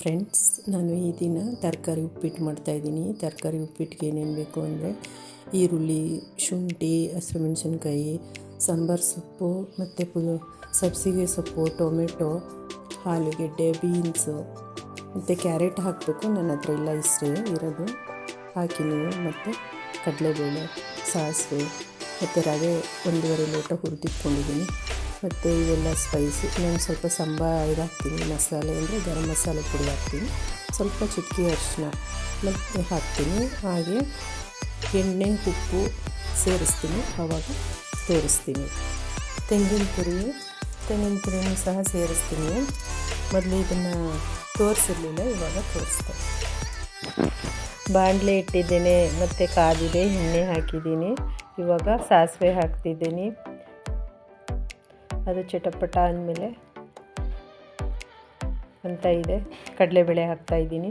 Friends, ನಾನು ಈ ದಿನ ತರಕಾರಿ ಉಪ್ಪಿಟ್ಟು ಮಾಡ್ತಾಯಿದ್ದೀನಿ ತರಕಾರಿ ಉಪ್ಪಿಟ್ಟಿಗೆ ಏನೇನು ಬೇಕು ಅಂದರೆ ಈರುಳ್ಳಿ, ಶುಂಠಿ ಹಸಿಮೆಣಸಿನ್ಕಾಯಿ ಸಾಂಬಾರು ಸೊಪ್ಪು ಮತ್ತು ಪು, ಸಬ್ಸಿಗೆ ಸೊಪ್ಪು, ಟೊಮೆಟೊ, ಆಲೂಗೆಡ್ಡೆ, ಬೀನ್ಸು ಮತ್ತು ಕ್ಯಾರೆಟ್ ಹಾಕಬೇಕು. ನನ್ನ ಹತ್ರ ಇಲ್ಲ, ಇಷ್ಟೇ ಇರೋದು. ಹಾಕಿ ನೀವು ಮತ್ತು ಕಡಲೆಬೇಳೆ, ಸಾಸಿವೆ ಮತ್ತು ರವೆ ಒಂದೂವರೆ ಲೋಟ ಹುರಿದಿಟ್ಕೊಂಡಿದ್ದೀನಿ. ಮತ್ತು ಇವೆಲ್ಲ ಸ್ಪೈಸಿ ನಾನು ಸ್ವಲ್ಪ ಸಂಬ ಇದು ಹಾಕ್ತೀನಿ, ಮಸಾಲೆ ಅಂದರೆ ಗರಂ ಮಸಾಲೆ ಪುಡಿ ಹಾಕ್ತೀನಿ. ಸ್ವಲ್ಪ ಚುಕ್ಕಿ ಅರಿಶಿನ ಮತ್ತು ಹಾಕ್ತೀನಿ. ಹಾಗೆ ಎಣ್ಣೆ, ಉಪ್ಪು ಸೇರಿಸ್ತೀನಿ ಆವಾಗ ತೋರಿಸ್ತೀನಿ. ತೆಂಗಿನ ತುರಿ ತೆಂಗಿನ ತುರಿನೂ ಸಹ ಸೇರಿಸ್ತೀನಿ. ಮೊದಲು ಇದನ್ನು ತೋರಿಸಿರ್ಲಿಲ್ಲ, ಇವಾಗ ತೋರಿಸ್ತೆ ಬಾಣಲೆ ಇಟ್ಟಿದ್ದೇನೆ, ಮತ್ತು ಕಾದಿದೆ, ಎಣ್ಣೆ ಹಾಕಿದ್ದೀನಿ. ಇವಾಗ ಸಾಸಿವೆ ಹಾಕ್ತಿದ್ದೀನಿ. ಅದು ಚಟಪಟ ಅಂದಮೇಲೆ ಅಂತ ಇದೆ. ಕಡಲೆಬೇಳೆ ಹಾಕ್ತಾಯಿದ್ದೀನಿ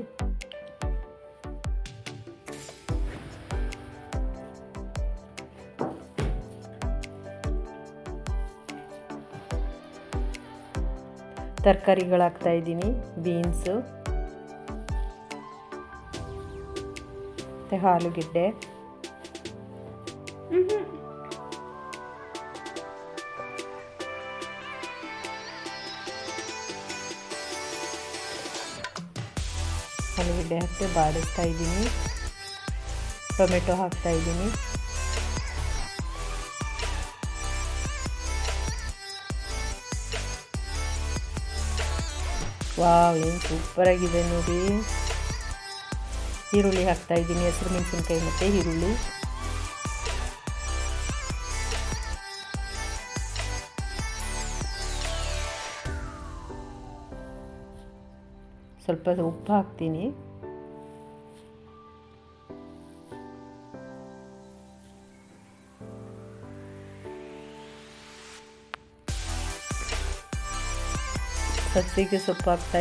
ತರಕಾರಿಗಳು ಹಾಕ್ತಾಯಿದ್ದೀನಿ ಬೀನ್ಸು ಮತ್ತು ಆಲೂಗೆಡ್ಡೆ ಆಲೂಗಡ್ಡೆ ಹಾಕಿ ಬಾಡಿಸ್ತಾ ಇದ್ದೀನಿ. ಟೊಮೆಟೊ ಹಾಕ್ತಾ ಇದ್ದೀನಿ. ವಾವ್, ಏನು ಸೂಪರಾಗಿದೆ ನೋಡಿ. ಈರುಳ್ಳಿ ಹಾಕ್ತಾ ಇದ್ದೀನಿ, ಹಸಿರು ಮೆಣಸಿನ್ಕಾಯಿ ಮತ್ತು ಈರುಳ್ಳಿ. ಸ್ವಲ್ಪ ಉಪ್ಪು ಹಾಕ್ತೀನಿ. ಸಬ್ಸಿಗೆ ಸೊಪ್ಪು ಹಾಕ್ತಾ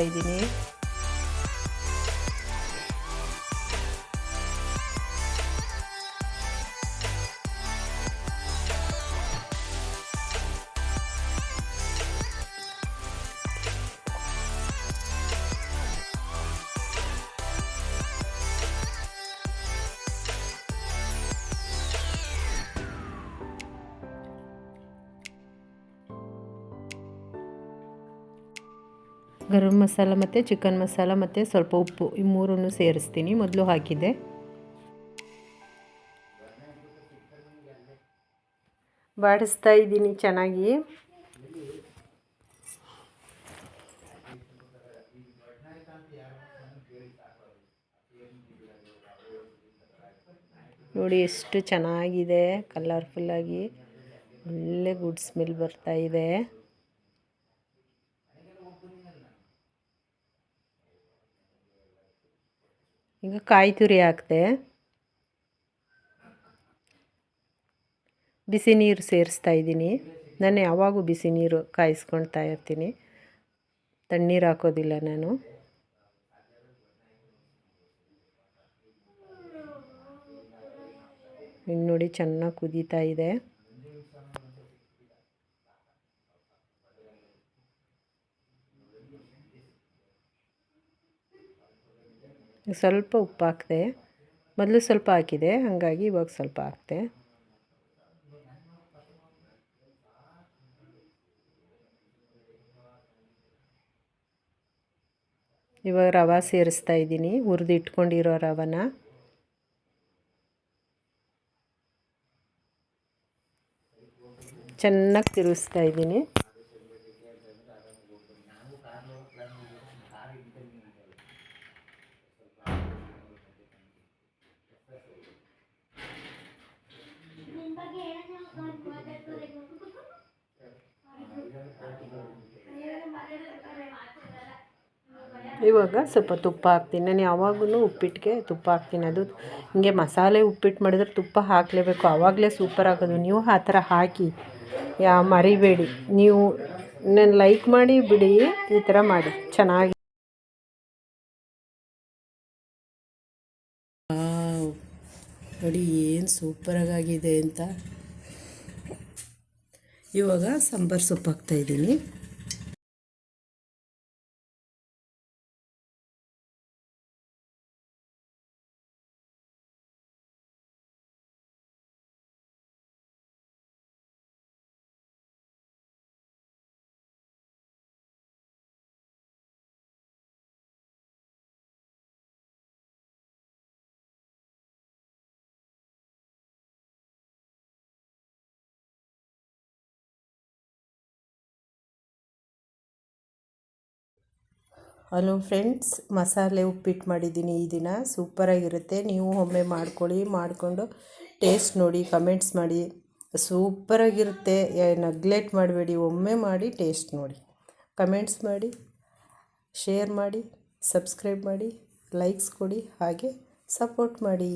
ಗರಂ ಮಸಾಲ ಮತ್ತು ಚಿಕನ್ ಮಸಾಲ ಮತ್ತು ಸ್ವಲ್ಪ ಉಪ್ಪು, ಈ ಮೂರನ್ನು ಸೇರಿಸ್ತೀನಿ. ಮೊದಲು ಹಾಕಿದ್ದೆ ಬಾಡಿಸ್ತಾ ಇದ್ದೀನಿ ಚೆನ್ನಾಗಿ. ನೋಡಿ ಎಷ್ಟು ಚೆನ್ನಾಗಿದೆ ಕಲರ್ಫುಲ್ಲಾಗಿ ಒಳ್ಳೆ ಗುಡ್ ಸ್ಮೆಲ್ ಬರ್ತಾ ಈಗ ಕಾಯಿ ತುರಿ ಹಾಕಿದೆ. ಬಿಸಿ ನೀರು ಸೇರಿಸ್ತಾ ಇದ್ದೀನಿ. ನಾನು ಯಾವಾಗೂ ಬಿಸಿ ನೀರು ಕಾಯಿಸ್ಕೊಳ್ತಾ ಇರ್ತೀನಿ. ತಣ್ಣೀರು ಹಾಕೋದಿಲ್ಲ ನಾನು. ಇನ್ನು ನೋಡಿ ಚೆನ್ನಾಗಿ ಕುದೀತಾ ಇದೆ. ಸ್ವಲ್ಪ ಉಪ್ಪು ಹಾಕಿದೆ. ಮೊದಲು ಸ್ವಲ್ಪ ಹಾಕಿದೆ. ಹಾಗಾಗಿ ಇವಾಗ ಸ್ವಲ್ಪ ಹಾಕಿದೆ. ಇವಾಗ ರವೆ ಸೇರಿಸ್ತಾ ಇದ್ದೀನಿ. ಹುರಿದು ಇಟ್ಕೊಂಡಿರೋ ರವನ. ಚೆನ್ನಾಗಿ ತಿರುಗಿಸ್ತಾ ಇದ್ದೀನಿ. ಇವಾಗ ಸ್ವಲ್ಪ ತುಪ್ಪ ಹಾಕ್ತೀನಿ. ನಾನು ಯಾವಾಗಲೂ ಉಪ್ಪಿಟ್ಟಿಗೆ ತುಪ್ಪ ಹಾಕ್ತೀನಿ. ಅದು ಹಿಂಗೆ ಮಸಾಲೆ ಉಪ್ಪಿಟ್ಟು ಮಾಡಿದ್ರೆ ತುಪ್ಪ ಹಾಕಲೇಬೇಕು. ಆವಾಗಲೇ ಸೂಪರ್ ಆಗೋದು. ನೀವು ಆ ಥರ ಹಾಕಿ, ಯಾ, ಮರಿಬೇಡಿ. ನೀವು ನಾನು ಲೈಕ್ ಮಾಡಿ ಬಿಡಿ. ಈ ಥರ ಮಾಡಿ. ಚೆನ್ನಾಗಿ. ನೋಡಿ ಏನು ಸೂಪರಾಗಿದೆ ಅಂತ. ಇವಾಗ ಸಾಂಬಾರು ಸೊಪ್ಪು ಹಾಕ್ತಾಯಿದ್ದೀನಿ ಹಲೋ ಫ್ರೆಂಡ್ಸ್, ಮಸಾಲೆ ಉಪ್ಪಿಟ್ಟು ಮಾಡಿದ್ದೀನಿ ಈ ದಿನ. ಸೂಪರಾಗಿರುತ್ತೆ. ನೀವು ಒಮ್ಮೆ ಮಾಡ್ಕೊಳ್ಳಿ, ಮಾಡಿಕೊಂಡು ಟೇಸ್ಟ್ ನೋಡಿ, ಕಮೆಂಟ್ಸ್ ಮಾಡಿ. ಸೂಪರಾಗಿರುತ್ತೆ. ನಗ್ಲೆಟ್ ಮಾಡಬೇಡಿ. ಒಮ್ಮೆ ಮಾಡಿ ಟೇಸ್ಟ್ ನೋಡಿ. ಕಮೆಂಟ್ಸ್ ಮಾಡಿ, ಶೇರ್ ಮಾಡಿ, ಸಬ್ಸ್ಕ್ರೈಬ್ ಮಾಡಿ ಲೈಕ್ಸ್ ಕೊಡಿ, ಹಾಗೆ ಸಪೋರ್ಟ್ ಮಾಡಿ.